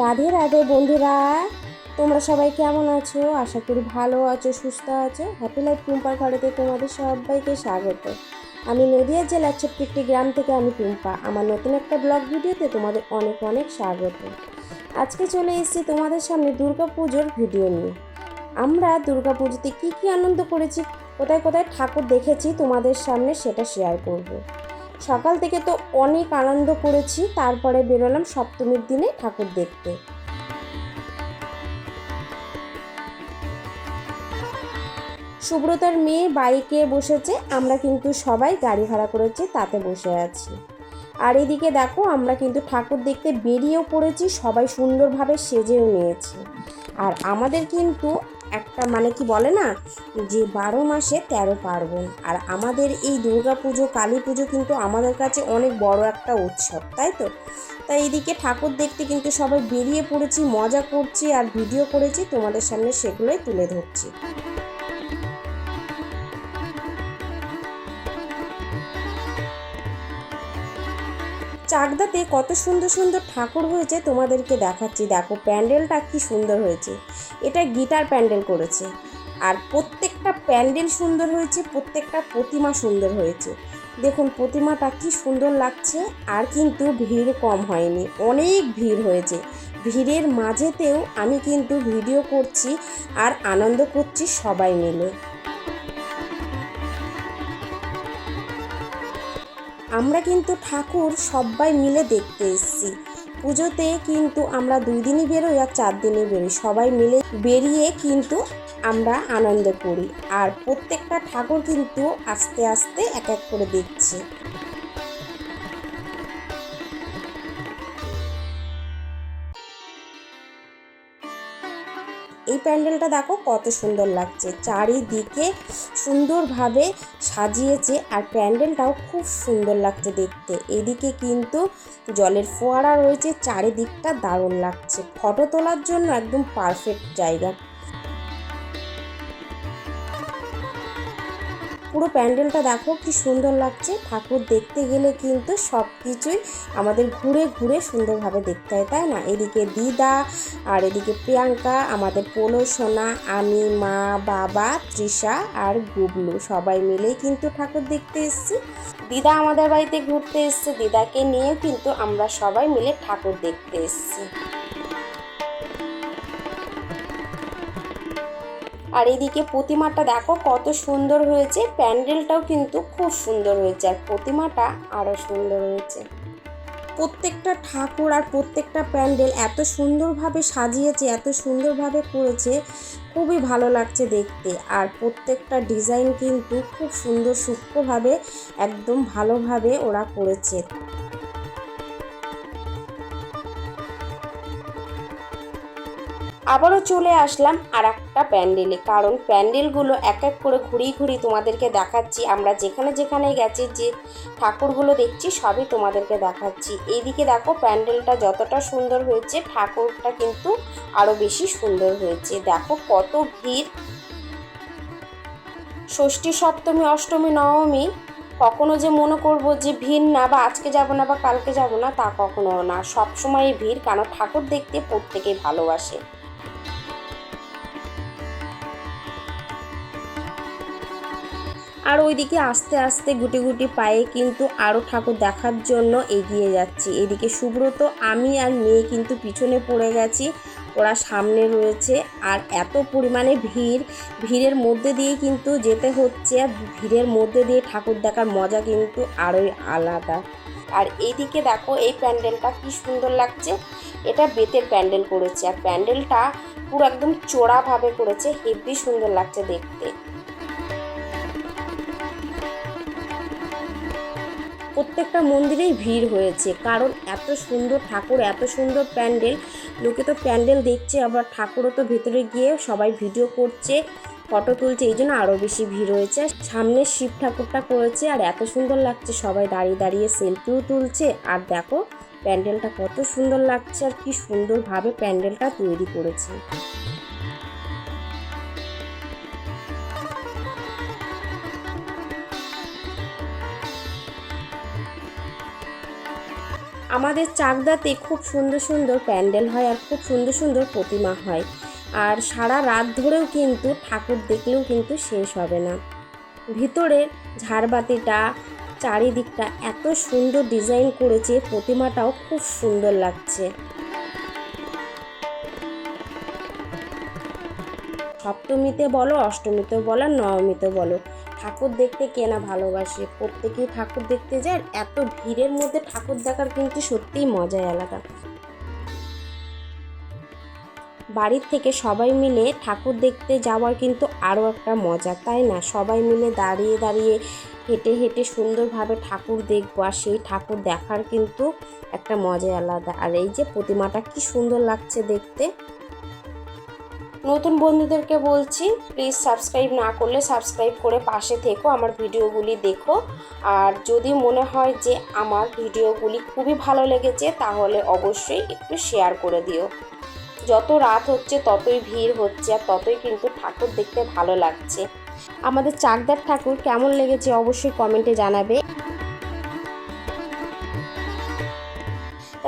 রাধে রাধে বন্ধুরা। তোমরা সবাই কেমন আছো? আশা করি ভালো আছো, সুস্থ আছো। হ্যাপি লাইফ টুম্পার ঘরেতে তোমাদের সবাইকে স্বাগত। আমি নদিয়া জেলার ছোট্ট একটি গ্রাম থেকে আমি টুম্পা। আমার নতুন একটা ব্লগ ভিডিওতে তোমাদের অনেক অনেক স্বাগত। আজকে চলে এসেছি তোমাদের সামনে দুর্গা পুজোর ভিডিও নিয়ে। আমরা দুর্গা পুজোতে কী কী আনন্দ করেছি, কোথায় কোথায় ঠাকুর দেখেছি তোমাদের সামনে সেটা শেয়ার করব। সকাল থেকে তো অনেক আনন্দ করেছি, তারপরে বেরোলাম সপ্তমীর দিনে ঠাকুর দেখতে। সুব্রতার মেয়ে বাইকে বসেছে, আমরা কিন্তু সবাই গাড়ি ভাড়া করেছি, তাতে বসে আছি। আর এদিকে দেখো, আমরা কিন্তু ঠাকুর দেখতে বেরিয়েও পড়েছি, সবাই সুন্দরভাবে সেজেও নিয়েছি। আর আমাদের কিন্তু একটা মানে কি বলে না? যে বারো মাসে তেরো পার্বণ। আর আমাদের এই দুর্গা পুজো, কালী পুজো কিন্তু আমাদের কাছে অনেক বড় একটা উৎসব, তাই তো? তাই এদিকে ঠাকুর দেখতে কিন্তু সবাই বেরিয়ে পড়েছি, মজা করছি আর ভিডিও করেছি, তোমাদের সামনে সেগুলোই তুলে ধরছি। চাকদাতে কত সুন্দর সুন্দর ঠাকুর হয়েছে তোমাদেরকে দেখাচ্ছি। দেখো, প্যান্ডেলটা কি সুন্দর হয়েছে। এটা গিটার প্যান্ডেল করেছে। আর প্রত্যেকটা প্যান্ডেল সুন্দর হয়েছে, প্রত্যেকটা প্রতিমা সুন্দর হয়েছে। দেখুন, প্রতিমাটা কি সুন্দর লাগছে, আর কিন্তু ভিড় কম হয়নি। অনেক ভিড় হয়েছে। ভিড়ের মাঝেতেও আমি কিন্তু ভিডিও করছি আর আনন্দ করছি সবাই মিলে। আমরা কিন্তু ঠাকুর সবাই মিলে দেখতে এসেছি। পুজোতে কিন্তু আমরা দুই দিনই বেরোই আর চার দিনই বেরোই। সবাই মিলে বেরিয়ে কিন্তু আমরা আনন্দ করি। আর প্রত্যেকটা ঠাকুর কিন্তু আস্তে আস্তে এক এক করে দেখছি। এই প্যান্ডেলটা দেখো কত সুন্দর লাগছে। চারিদিকে সুন্দরভাবে সাজিয়েছে আর প্যান্ডেলটাও খুব সুন্দর লাগছে দেখতে। এদিকে কিন্তু জলের ফোয়ারা রয়েছে, চারিদিকটা দারুণ লাগছে। ফটো তোলার জন্য একদম পারফেক্ট জায়গা। পুরো প্যান্ডেলটা দেখো, কি সুন্দর লাগছে। ঠাকুর দেখতে গেলে কিন্তু সব কিছুই আমাদের ঘুরে ঘুরে সুন্দরভাবে দেখতে হয়, তাই না? এদিকে দিদা আর এদিকে প্রিয়াঙ্কা, আমাদের পোলো সোনা, আমি, মা, বাবা, তৃষা আর গুবলু সবাই মিলেই কিন্তু ঠাকুর দেখতে এসছি। দিদা আমাদের বাড়িতে ঘুরতে এসছে, দিদাকে নিয়ে কিন্তু আমরা সবাই মিলে ঠাকুর দেখতে এসছি। আর এদিকে প্রতিমাটা দেখো, কত সুন্দর হয়েছে। প্যান্ডেলটাও কিন্তু খুব সুন্দর হয়েছে আর প্রতিমাটা আরও সুন্দর হয়েছে। প্রত্যেকটা ঠাকুর আর প্রত্যেকটা প্যান্ডেল এত সুন্দরভাবে সাজিয়েছে, এত সুন্দরভাবে করেছে, খুবই ভালো লাগছে দেখতে। আর প্রত্যেকটা ডিজাইন কিন্তু খুব সুন্দর সূক্ষ্মভাবে, একদম ভালোভাবে ওরা করেছে। আবারও চলে আসলাম আর একটা প্যান্ডেলে, কারণ প্যান্ডেলগুলো এক এক করে ঘুরিয়ে ঘুরিয়ে তোমাদেরকে দেখাচ্ছি। আমরা যেখানে যেখানে গেছি, যে ঠাকুরগুলো দেখছি, সবই তোমাদেরকে দেখাচ্ছি। এইদিকে দেখো প্যান্ডেলটা যতটা সুন্দর হয়েছে, ঠাকুরটা কিন্তু আরও বেশি সুন্দর হয়েছে। দেখো কত ভিড়। ষষ্ঠী, সপ্তমী, অষ্টমী, নবমী, কখনো যে মনে করব যে ভিড় না, বা আজকে যাব না, বা কালকে যাব না, তা কখনো না। সবসময় ভিড় কারণ ঠাকুর দেখতে প্রত্যেকেই ভালোবাসে। আর ওইদিকে আস্তে আস্তে গুটি গুটি পায়ে কিন্তু আরও ঠাকুর দেখার জন্য এগিয়ে যাচ্ছি। এদিকে সুব্রত, আমি আর মেয়ে কিন্তু পিছনে পড়ে গেছি, ওরা সামনে রয়েছে। আর এত পরিমাণে ভিড়, ভিড়ের মধ্যে দিয়ে কিন্তু যেতে হচ্ছে। আর ভিড়ের মধ্যে দিয়ে ঠাকুর দেখার মজা কিন্তু আরোই আলাদা। আর এইদিকে দেখো এই প্যান্ডেলটা কি সুন্দর লাগছে। এটা বেতের প্যান্ডেল করেছে। আর প্যান্ডেলটা পুরো একদম চোড়াভাবে করেছে। হেভি সুন্দর লাগছে দেখতে। প্রত্যেকটা মন্দিরেই ভিড় হয়েছে। কারণ এত সুন্দর ঠাকুর, এত সুন্দর প্যান্ডেল, লোকে তো প্যান্ডেল দেখছে, আবার ঠাকুরও তো ভেতরে গিয়ে সবাই ভিডিও করছে, ফটো তুলছে, এই জন্য আরও বেশি ভিড় হয়েছে। সামনে শিব ঠাকুরটা করেছে, আর এত সুন্দর লাগছে, সবাই দাঁড়িয়ে দাঁড়িয়ে সেলফিও তুলছে। আর দেখো, প্যান্ডেলটা কত সুন্দর লাগছে, আর কি সুন্দরভাবে প্যান্ডেলটা তৈরি করেছে। আমাদের চাকদাতে খুব সুন্দর সুন্দর প্যান্ডেল হয় আর খুব সুন্দর সুন্দর প্রতিমা হয়। আর সারা রাত ধরেও কিন্তু ঠাকুর দেখলেও কিন্তু শেষ হবে না। ভিতরে ঝাড়বাতিটা চারিদিকটা এত সুন্দর ডিজাইন করেছে, প্রতিমাটাও খুব সুন্দর লাগছে। সপ্তমীতে বলো অষ্টমীতে বলো নবমীতে বলো। ঠাকুর দেখতে কে না ভালোবাসে? প্রত্যেকেই ঠাকুর দেখতে যায় এত ভিড়ের মধ্যে ঠাকুর দেখার কিন্তু সত্যিই মজাই আলাদা। বাড়ির থেকে সবাই মিলে ঠাকুর দেখতে যাওয়ার কিন্তু আরও একটা মজা, তাই না? সবাই মিলে দাঁড়িয়ে দাঁড়িয়ে হেঁটে হেঁটে সুন্দরভাবে ঠাকুর দেখব, আর সেই ঠাকুর দেখার কিন্তু একটা মজাই আলাদা। আর এই যে প্রতিমাটা কি সুন্দর লাগছে দেখতে। নতুন বন্ধুদেরকে বলছি প্লিজ সাবস্ক্রাইব না করলে সাবস্ক্রাইব করে পাশে থেকো, আমার ভিডিওগুলি দেখো। আর যদি মনে হয় যে আমার ভিডিওগুলি খুবই ভালো লেগেছে, তাহলে অবশ্যই একটু শেয়ার করে দিও। যত রাত হচ্ছে, ততই ভিড় হচ্ছে, আর ততই কিন্তু ঠাকুর দেখতে ভালো লাগছে। আমাদের চাকদার ঠাকুর কেমন লেগেছে অবশ্যই কমেন্টে জানাবে।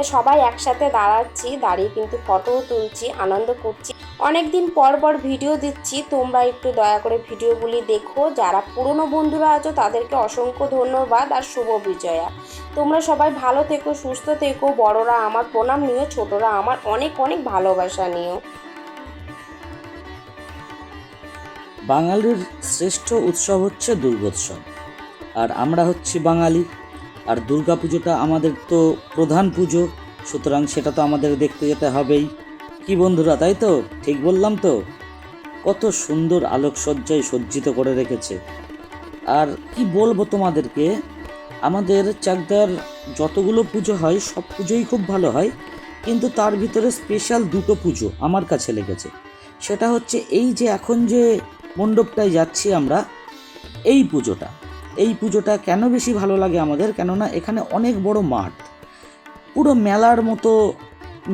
সবাই একসাথে দাঁড়াচ্ছি, দাঁড়িয়ে কিন্তু ফটোও তুলছি, আনন্দ করছি। অনেক দিন পর পর ভিডিও দিচ্ছি, তোমরা একটু দয়া করে ভিডিওগুলি দেখো। যারা পুরনো বন্ধুরা আছো, তাদেরকে অসংখ্য ধন্যবাদ আর শুভ বিজয়া। তোমরা সবাই ভালো থেকো, সুস্থ থেকো, বড়রা আমার প্রণাম নিও, ছোটরা আমার অনেক অনেক ভালোবাসা নিও। বাঙালির শ্রেষ্ঠ উৎসব হচ্ছে দুর্গোৎসব। আর আমরা হচ্ছি বাঙালি। আর দুর্গা পুজোটা আমাদের তো প্রধান পুজো, সুতরাং সেটা তো আমাদের দেখতে যেতে হবেই। কি বন্ধুরা, তাই তো? ঠিক বললাম তো? কত সুন্দর আলোকসজ্জায় সজ্জিত করে রেখেছে। আর কি বলব তোমাদেরকে, আমাদের চাকদার যতগুলো পুজো হয়, সব পুজোই খুব ভালো হয়, কিন্তু তার ভিতরে স্পেশাল দুটো পুজো আমার কাছে লেগেছে। সেটা হচ্ছে এই যে এখন যে মণ্ডপটায় যাচ্ছি আমরা, এই পুজোটা। এই পুজোটা কেন বেশি ভালো লাগে আমাদের? কেননা এখানে অনেক বড় মাঠ। পুরো মেলার মতো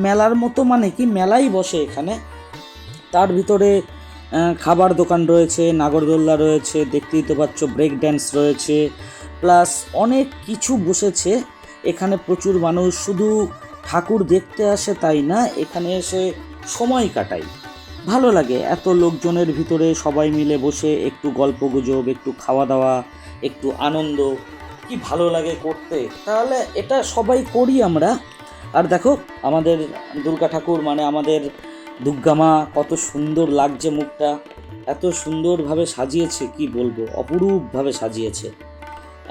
মেলার মতো মানে কি? মেলাই বসে এখানে। তার ভিতরে খাবার দোকান রয়েছে, নাগরদোল্লা রয়েছে, দেখতেই তো পাচ্ছ ব্রেক ড্যান্স রয়েছে প্লাস অনেক কিছু বসেছে। এখানে প্রচুর মানুষ, শুধু ঠাকুর দেখতে আসে তাই না, এখানে এসে সময় কাটায় ভালো লাগে, এত লোকজনের ভিতরে সবাই মিলে বসে একটু গল্প গুজব, একটু খাওয়া দাওয়া একটু আনন্দ, কি ভালো লাগে করতে, তাহলে এটা সবাই করি আমরা। আর দেখো, আমাদের দুর্গা ঠাকুর মানে আমাদের দুর্গামা কত সুন্দর লাগছে মুখটা, এত সুন্দরভাবে সাজিয়েছে, কি বলব, অপরূপভাবে সাজিয়েছে।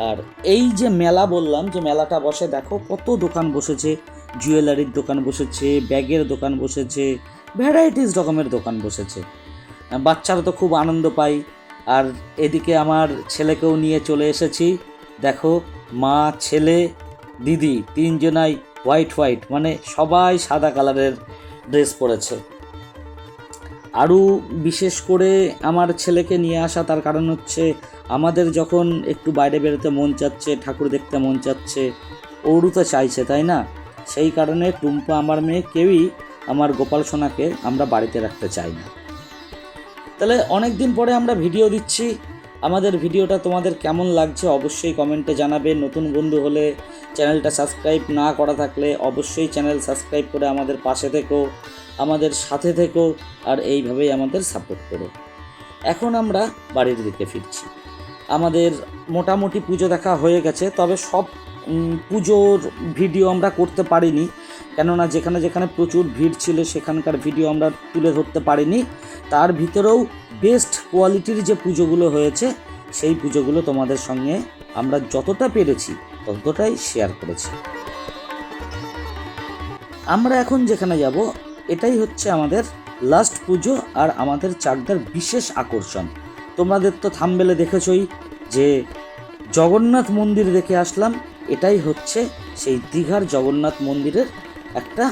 আর এই যে মেলা বললাম, যে মেলাটা বসে, দেখো কত দোকান বসেছে, জুয়েলারির দোকান বসেছে, ব্যাগের দোকান বসেছে ভ্যারাইটিস রকমের দোকান বসেছে। বাচ্চারা তো খুব আনন্দ পায় আর এদিকে আমার ছেলেকেও নিয়ে চলে এসেছি। দেখো, মা, ছেলে, দিদি, তিনজনাই হোয়াইট হোয়াইট মানে সবাই সাদা কালারের ড্রেস পরেছে। আরও বিশেষ করে আমার ছেলেকে নিয়ে আসা তার কারণ হচ্ছে, আমাদের যখন একটু বাইরে বেরোতে মন চাচ্ছে, ঠাকুর দেখতে মন চাচ্ছে, ওরও তো চাইছে, তাই না? সেই কারণে টুম্পা আমার মেয়ে, কেউই আমার গোপাল সোনাকে আমরা বাড়িতে রাখতে চাই না। তাহলে অনেক দিন পরে আমরা ভিডিও দিচ্ছি। আমাদের ভিডিওটা তোমাদের কেমন লাগছে অবশ্যই কমেন্টে জানাবে। নতুন বন্ধু হলে চ্যানেলটা সাবস্ক্রাইব না করা থাকলে অবশ্যই চ্যানেল সাবস্ক্রাইব করে আমাদের পাশে থেকো, আমাদের সাথে থেকো আর এইভাবেই আমাদের সাপোর্ট করো। এখন আমরা বাড়ির দিকে ফিরছি। আমাদের মোটামুটি পুজো দেখা হয়ে গেছে, তবে সব পুজোর ভিডিও আমরা করতে পারিনি। কেননা যেখানে যেখানে প্রচুর ভিড় ছিল, সেখানকার ভিডিও আমরা তুলে ধরতে পারিনি। তার ভিতরেও বেস্ট কোয়ালিটির যে পুজোগুলো হয়েছে, সেই পুজোগুলো তোমাদের সঙ্গে আমরা যতটা পেরেছি, ততটাই শেয়ার করেছি। আমরা এখন যেখানে যাব, এটাই হচ্ছে আমাদের লাস্ট পুজো আর আমাদের চাকদার বিশেষ আকর্ষণ। তোমাদের তো থামবেলে দেখেছই যে জগন্নাথ মন্দির দেখে আসলাম, এটাই হচ্ছে সেই দীঘার জগন্নাথ মন্দিরের একটা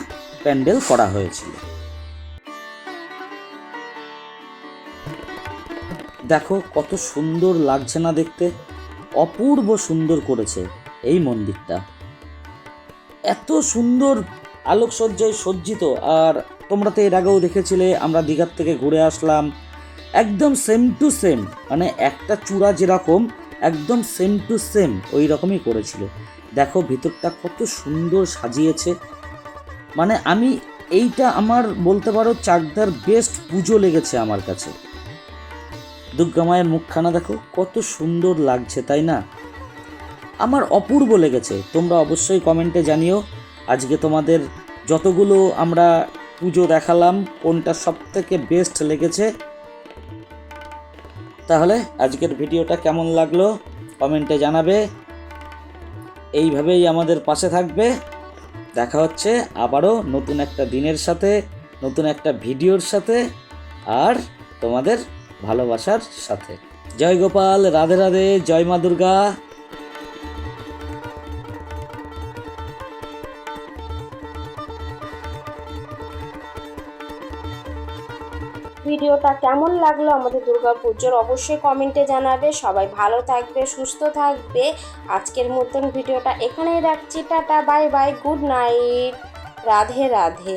প্যান্ডেল করা হয়েছিল। দেখো কত সুন্দর লাগছে না দেখতে। অপূর্ব সুন্দর করেছে এই মন্দিরটা। এত সুন্দর আলোকসজ্জায় সজ্জিত। আর তোমরা তো এর আগেও দেখেছিলে, আমরা দীঘার থেকে ঘুরে আসলাম। একদম সেম টু সেম মানে একটা চূড়া যেরকম, একদম সেম টু সেম ওই রকমই করেছিল। দেখো ভিতরটা কত সুন্দর সাজিয়েছে। মানে আমি এইটা আমার বলতে পারো চাকদার বেস্ট পুজো লেগেছে আমার কাছে। দুর্গা মায়ের মুখখানা দেখো, কত সুন্দর লাগছে, তাই না? আমার অপূর্ব লেগেছে, তোমরা অবশ্যই কমেন্টে জানিও। আজকে তোমাদের যতগুলো আমরা পুজো দেখালাম, কোনটা সব থেকে বেস্ট লেগেছে? তাহলে আজকের ভিডিওটা কেমন লাগল কমেন্টে জানাবে। এইভাবেই আমাদের পাশে থাকবে। দেখা হচ্ছে আবারও নতুন একটা দিনের সাথে, নতুন একটা ভিডিওর সাথে আর তোমাদের ভালোবাসার সাথে। জয় গোপাল, রাধে রাধে, জয় মা দুর্গা। ভিডিওটা কেমন লাগল আমাদের দুর্গাপুজোর অবশ্যই কমেন্টে জানাবে। সবাই ভালো থাকবে, সুস্থ থাকবে। আজকের মতন ভিডিওটা এখানেই রাখছি। Tata bye bye good night Radhe Radhe.